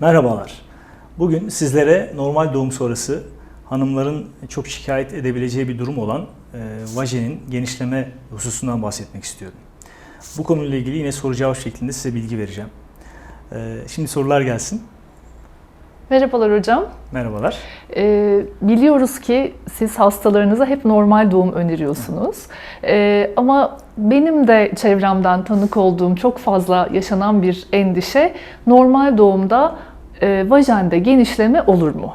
Merhabalar. Bugün sizlere normal doğum sonrası hanımların çok şikayet edebileceği bir durum olan e, vajenin genişleme hususundan bahsetmek istiyorum. Bu konuyla ilgili yine soru cevap şeklinde size bilgi vereceğim. E, şimdi sorular gelsin. Merhabalar hocam. Merhabalar. Ee, biliyoruz ki siz hastalarınıza hep normal doğum öneriyorsunuz. Ee, ama benim de çevremden tanık olduğum çok fazla yaşanan bir endişe normal doğumda e, vajende genişleme olur mu?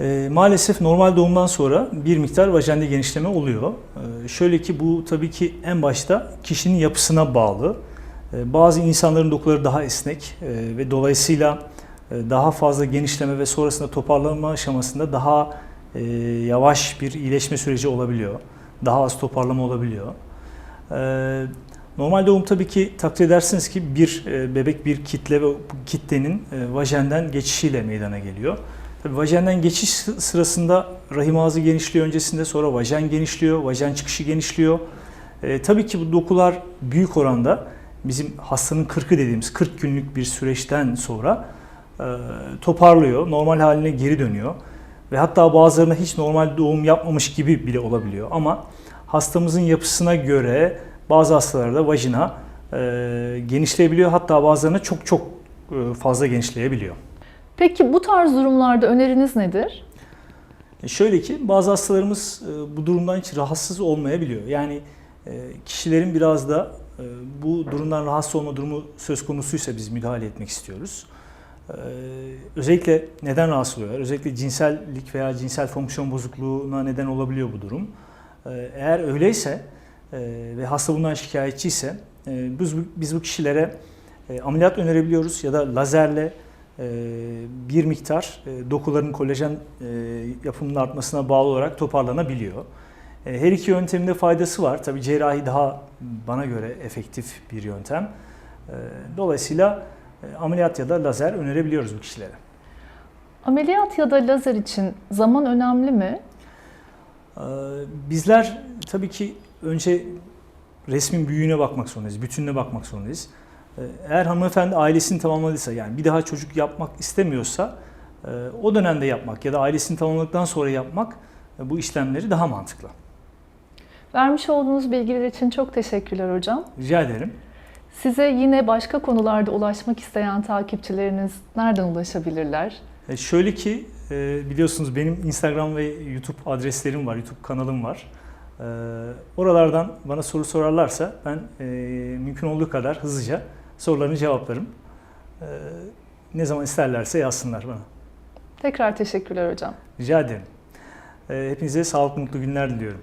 E, maalesef normal doğumdan sonra bir miktar vajende genişleme oluyor. E, şöyle ki bu tabii ki en başta kişinin yapısına bağlı. E, bazı insanların dokuları daha esnek e, ve dolayısıyla daha fazla genişleme ve sonrasında toparlanma aşamasında daha e, yavaş bir iyileşme süreci olabiliyor. Daha az toparlama olabiliyor. E, Normal doğum tabii ki takdir edersiniz ki bir e, bebek bir kitle ve kitlenin e, vajenden geçişiyle meydana geliyor. Tabii vajenden geçiş sı- sırasında rahim ağzı genişliyor öncesinde sonra vajen genişliyor, vajen çıkışı genişliyor. E, tabii ki bu dokular büyük oranda bizim hastanın 40'ı dediğimiz 40 günlük bir süreçten sonra toparlıyor, normal haline geri dönüyor. Ve hatta bazılarına hiç normal doğum yapmamış gibi bile olabiliyor. Ama hastamızın yapısına göre bazı hastalarda vajina e, genişleyebiliyor. Hatta bazılarına çok çok e, fazla genişleyebiliyor. Peki bu tarz durumlarda öneriniz nedir? E, Şöyle ki bazı hastalarımız e, bu durumdan hiç rahatsız olmayabiliyor. Yani e, kişilerin biraz da e, bu durumdan rahatsız olma durumu söz konusuysa biz müdahale etmek istiyoruz. E, Özellikle neden rahatsız oluyorlar? Özellikle cinsellik veya cinsel fonksiyon bozukluğuna neden olabiliyor bu durum. E, Eğer öyleyse e, ve hasta bundan şikayetçi ise e, biz, biz bu kişilere e, ameliyat önerebiliyoruz ya da lazerle bir miktar dokuların kolajen yapımının artmasına bağlı olarak toparlanabiliyor. Her iki yöntemin de faydası var. Tabii cerrahi daha bana göre efektif bir yöntem. Dolayısıyla ameliyat ya da lazer önerebiliyoruz bu kişilere. Ameliyat ya da lazer için zaman önemli mi? Ee, Bizler tabii ki önce resmin büyüğüne bakmak zorundayız, bütününe bakmak zorundayız. Ee, Eğer hanımefendi ailesini tamamladıysa yani bir daha çocuk yapmak istemiyorsa e, o dönemde yapmak ya da ailesini tamamladıktan sonra yapmak e, bu işlemleri daha mantıklı. Vermiş olduğunuz bilgiler için çok teşekkürler hocam. Rica ederim. Size yine başka konularda ulaşmak isteyen takipçileriniz nereden ulaşabilirler? E, Şöyle ki e, biliyorsunuz benim Instagram ve YouTube adreslerim var, YouTube kanalım var. E, Oralardan bana soru sorarlarsa ben e, mümkün olduğu kadar hızlıca sorularını cevaplarım. E, Ne zaman isterlerse yazsınlar bana. Tekrar teşekkürler hocam. Rica ederim. E, Hepinize sağlıklı, mutlu günler diliyorum.